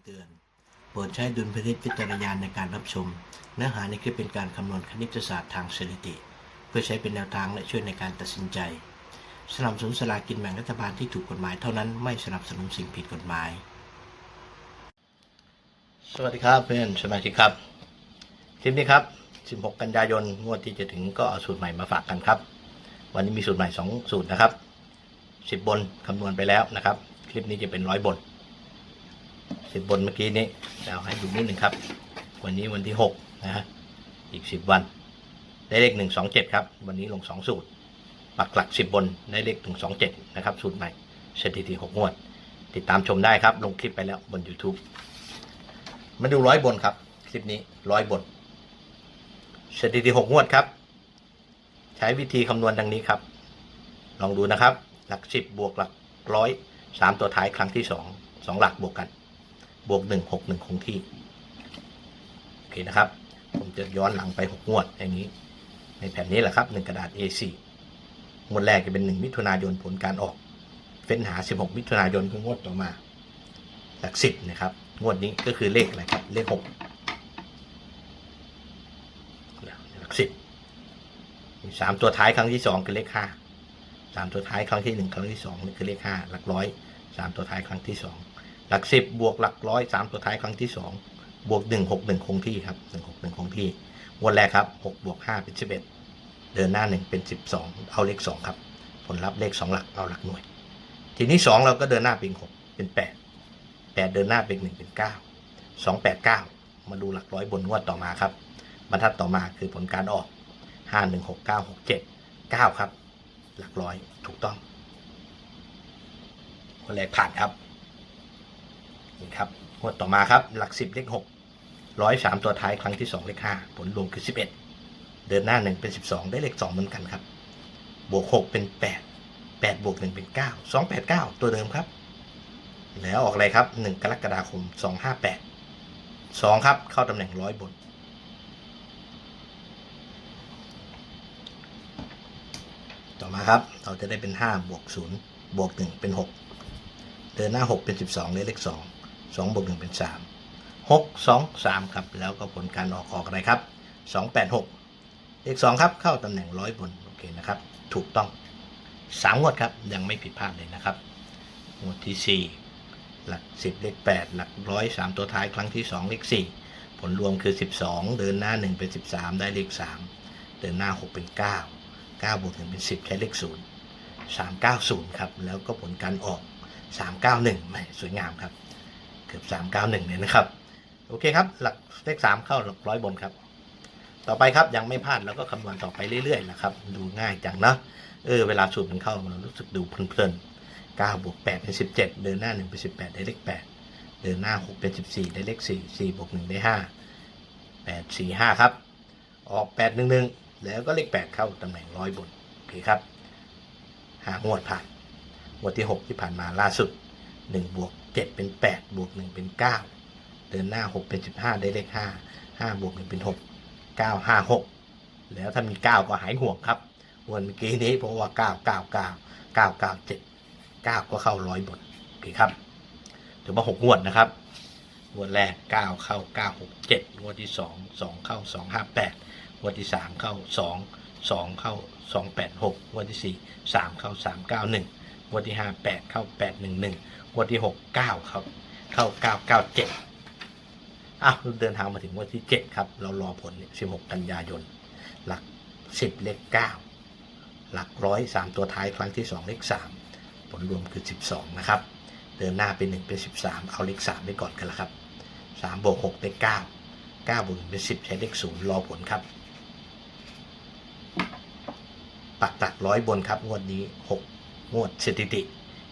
ำเตือน โปรดใช้ดุลพินิจพิจารณาในการรับชม เนื้อหาในคลิปเป็นการคำนวณคณิตศาสตร์ทางสถิติ เพื่อใช้เป็นแนวทางและช่วยในการตัดสินใจ สนับสนุนสลากินแบ่งรัฐบาลที่ถูกกฎหมายเท่านั้นไม่สนับสนุนสิ่งผิดกฎหมาย สวัสดีครับเพื่อนสมาชิกครับคลิปนี้ครับ 16 กันยายนงวดที่จะถึงก็เอาสูตรใหม่มาฝากกันครับ วันนี้มีสูตรใหม่ 2 สูตรนะครับ 10 บนคำนวณไปแล้วนะครับ คลิปนี้จะเป็นร้อยบน 10บบนเมื่อกี้นี้เราให้ดูนิดหนึ่งครับ วันนี้วันที่6นะฮะอีก10วัน ได้เลข1 2 7ครับ วันนี้ลง2สูตรปักหลัก10บนได้เลข1 2 7นะครับ สูตรใหม่สถิติ6งวด ติดตามชมได้ครับ ลงคลิปไปแล้วบน YouTube มาดูร้อยบนครับ คลิปนี้ร้อยบนสถิติหกงวดครับ ใช้วิธีคำนวณดังนี้ครับ ลองดูนะครับ หลักสิบบวกหลักร้อยสามตัวท้ายครั้งที่สองสองหลักบวกกัน บวกหนึ่งหกหนึ่งคงที่ โอเคนะครับ ผมจะย้อนหลังไปหกงวดอย่างนี้ ในแผ่นนี้แหละครับหนึ่งกระดาษ A4 งวดแรกจะเป็นหนึ่งมิถุนายนผลการออก เฟ้นหา16มิถุนายนคืองวดต่อมา หลักสิบนะครับ งวดนี้ก็คือเลขอะไรครับ เลขหกหลักสิบมีสามตัวท้ายครั้งที่สองคือเลขห้าสามตัวท้ายครั้งที่หนึ่งครั้งที่สองนี่คือเลขห้าหลักร้อยสามตัวท้ายครั้งที่สอง หลักสิบบวกหลักร้อยสามตัวท้ายครั้งที่สองบวกหนึ่งหกหนึ่งคงที่ครับหนึ่งหกหนึ่งคงที่งวดแรกครับหกบวกห้าเป็นสิบเอ็ดเดินหน้าหนึ่งเป็นสิบสองเอาเลขสองครับ ผลลัพธ์เลขสองหลักเอาหลักหน่วย ทีนี้สองเราก็เดินหน้าเป็นหกเป็นแปดแปดเดินหน้าเป็นหนึ่งเป็นเก้าสองแปดเก้ามาดูหลักร้อยบนงวดต่อมาครับ บรรทัดต่อมาคือผลการออกห้าหนึ่งหกเก้าหกเจ็ดเก้าครับ หลักร้อยถูกต้องคนแรกผ่านครับ นี่ครับงวดต่อมาครับ หลักสิบเลขหกร้อยสามตัวท้ายครั้งที่สองเลขห้าผลรวมคือสิบเอ็ดเดินหน้าหนึ่งเป็นสิบสองได้เลขสองเหมือนกันครับ บวกหกเป็นแปดแปดบวกหนึ่งเป็นเก้าสองแปดเก้าตัวเดิมครับ แล้วออกอะไรครับหนึ่งกรกฎาคมสองห้าแปดสองครับ เข้าตำแหน่งร้อยบนต่อมาครับ เราจะได้เป็น 5 บวก 0 บวก 1 เป็น 6 เดินหน้า 6 เป็น 12 ได้เลข 2 2บวก1เป็น3 6 2 3ครับ แล้วก็ผลการออกออกอะไรครับ2 8 6เลข2ครับเข้าตำแหน่งร้อยบนโอเคนะครับ ถูกต้อง3งวดครับยังไม่ผิดพลาดเลยนะครับงวดที่4หลัก10เลข8หลักร้อย3ตัวท้ายครั้งที่2เลข4ผลรวมคือ 12 เดินหน้า 1 เป็น 13 ได้เลข 3 เดินหน้า 6 เป็น 9 9บวก1เป็น 10 ใช้เลข 0 390 ครับ แล้วก็ผลการออก 391แหมสวยงามครับ เกือบ391เนี่ยนะครับ โอเคครับ หลักเลข3เข้าหลักร้อยบนครับ ต่อไปครับยังไม่พลาดเราก็คำนวณต่อไปเรื่อยๆนะครับ ดูง่ายจังเนาะเออเวลาสูตรมันเข้ามันรู้สึกดูเพลินๆ9บวก8เป็น17เดินหน้า1เป็น18ได้เลข8เดินหน้า6เป็น14ได้เลข4 4บวก1ได้5 8 4 5ครับ ออก8 1 1แล้วก็เลข8เข้าตำแหน่งร้อยบนโอเคครับหางวดผ่านงวดที่6ที่ผ่านมาล่าสุด1บวก 7 เป็น 8 บวก 1 เป็น 9 เดินหน้า 6 เป็น 15 ได้เลข 5 5 บวก 1 เป็น 6 9 5 6 แล้วถ้ามี 9 ก็หายห่วงครับวันเมื่อกี้นี้เพราะว่า 9 9 9 9 9 7 9 ก็เข้าร้อยบนโอเคครับถือว่า 6 งวดนะครับ งวดแรก 9 เข้า 9 6 7 งวดที่ 2 2 เข้า 2 5 8 งวดที่สามเข้าสองสองเข้าสองแปดหกงวดที่สี่สามเข้าสามเก้าหนึ่งวดที่ห้าแปดเข้าแปดหนึ่ งหนึ่งงวดที่หกเก้าเข้าเข้าเก้าเก้าเจ็ดอ้าวเดินทางมาถึงงวดที่เจ็ดครับ เรารอผลสิบหกกันยายน หลักสิบเลขเก้าหลักร้อยสามตัวท้ายครั้งที่สองเลขสามผลรวมคือสิบสองนะครับ เดินหน้าเป็นหนึ่งเป็นสิบสามเอาเลขสามไปก่อนกันละครับสามบวกหกได้เก้าเก้าบวกหนึ่งเป็นสิบใช้เลขศูนย์รอผลครับปักหลักร้อยบนครับ งวดนี้6งวดสถิติ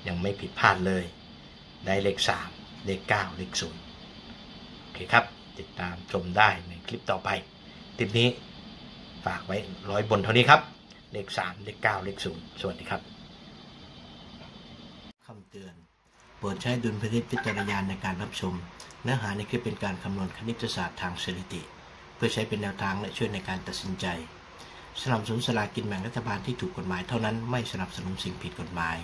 ยังไม่ผิดพลาดเลย ได้เลข 3 เลข 9 เลข0โอเคครับ ติดตามชมได้ในคลิปต่อไป คลิปนี้ฝากไว้ร้อยบนเท่านี้ครับ เลข 3 เลข 9 เลข 0 สวัสดีครับคำเตือนโปรดใช้ดุลพินิจพิจารณาในการรับชม เนื้อหาในคลิปเป็นการคำนวณคณิตศาสตร์ทางสถิติ เพื่อใช้เป็นแนวทางและช่วยในการตัดสินใจ สนับสนุนสลากินแบ่งรัฐบาลที่ถูกกฎหมายเท่านั้นไม่สนับสนุนสิ่งผิดกฎหมาย